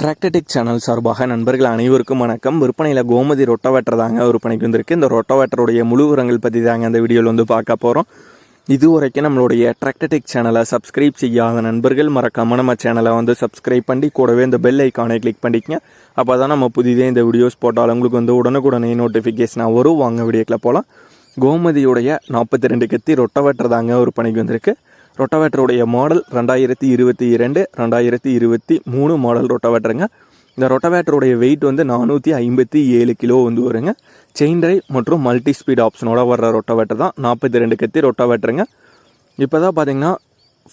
டிராக்டடிக் channel சார்பாக நண்பர்கள் அனைவருக்கும் வணக்கம். விற்பனையில் கோமதி ரொட்டவேட்டர் தாங்க விற்பனைக்கு வந்திருக்கு. இந்த ரொட்டவேட்டருடைய முழு உரங்கள் பற்றி தாங்க அந்த வீடியோவில் வந்து பார்க்க போகிறோம் இது வரைக்கும் நம்மளுடைய டிராக்டடிக் சேனலை சப்ஸ்கிரைப் செய்யாத நண்பர்கள் மறக்காம நம்ம சேனலை வந்து சப்ஸ்கிரைப் பண்ணி கூடவே இந்த பெல் ஐக்கானை கிளிக் பண்ணிக்கங்க. அப்போ தான் நம்ம புதிதே இந்த வீடியோஸ் போட்டாலும் உங்களுக்கு வந்து உடனுக்குடனே நோட்டிஃபிகேஷனாக வரும். வாங்க வீடியோக்கில் போகலாம் கோமதியுடைய நாற்பத்தி ரெண்டு கத்தி ரொட்டவேட்டர் தாங்க விற்பனைக்கு வந்திருக்கு. ரொட்டாவேட்டருடைய மாடல் ரெண்டாயிரத்தி இருபத்தி இரண்டு ரெண்டாயிரத்தி இருபத்தி மூணு மாடல் ரொட்டாவேட்டருங்க. இந்த ரொட்டவேட்டருடைய வெயிட் வந்து நானூற்றி ஐம்பத்தி ஏழு கிலோ வந்து வருங்க. செயின் ட்ரைவ் மற்றும் மல்டி ஸ்பீட் ஆப்ஷனோட வர்ற ரொட்டவேட்டர் தான் நாற்பத்தி ரெண்டு கத்தி ரொட்டவேட்டருங்க. இப்போ தான் பார்த்தீங்கன்னா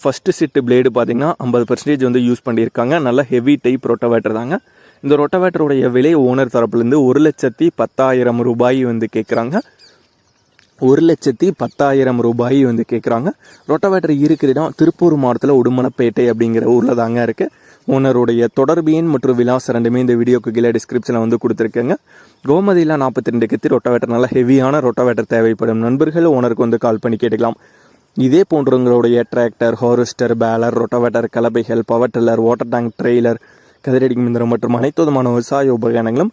ஃபஸ்ட்டு சிட்டு பிளேடு பார்த்தீங்கன்னா ஐம்பது பர்சன்டேஜ் வந்து யூஸ் பண்ணியிருக்காங்க. நல்ல ஹெவி டைப் ரொட்டவேட்டர் தாங்க. இந்த ரொட்டவேட்டருடைய விலை ஓனர் தரப்புலேருந்து ஒரு லட்சத்தி பத்தாயிரம் ரூபாய் வந்து கேட்குறாங்க ஒரு லட்சத்தி பத்தாயிரம் ரூபாய் வந்து கேட்குறாங்க ரொட்டவேட்டர் இருக்கிற இடம் திருப்பூர் மாவட்டத்தில் உடுமலைப்பேட்டை அப்படிங்கிற ஊரில் தாங்க இருக்குது ஓனருடைய தொடர்பு எண் மற்றும் விலாசம் ரெண்டுமே இந்த வீடியோக்கு கீழே டிஸ்கிரிப்ஷனில் வந்து கொடுத்துருக்கேங்க. கோமதியில் நாற்பத்தி ரெண்டு கத்தி ரொட்டவேட்டர் நல்ல ஹெவியான ரொட்டவேட்டர் தேவைப்படும். நண்பர்கள் ஓனருக்கு வந்து கால் பண்ணி கேட்டுக்கலாம். இதே போன்றவங்களுடைய tractor harvester baler rotavator கலப்பைகள் power tiller water tank trailer கதிரடி மிந்திரம் மற்றும் அனைத்து விதமான விவசாய உபகரணங்களும்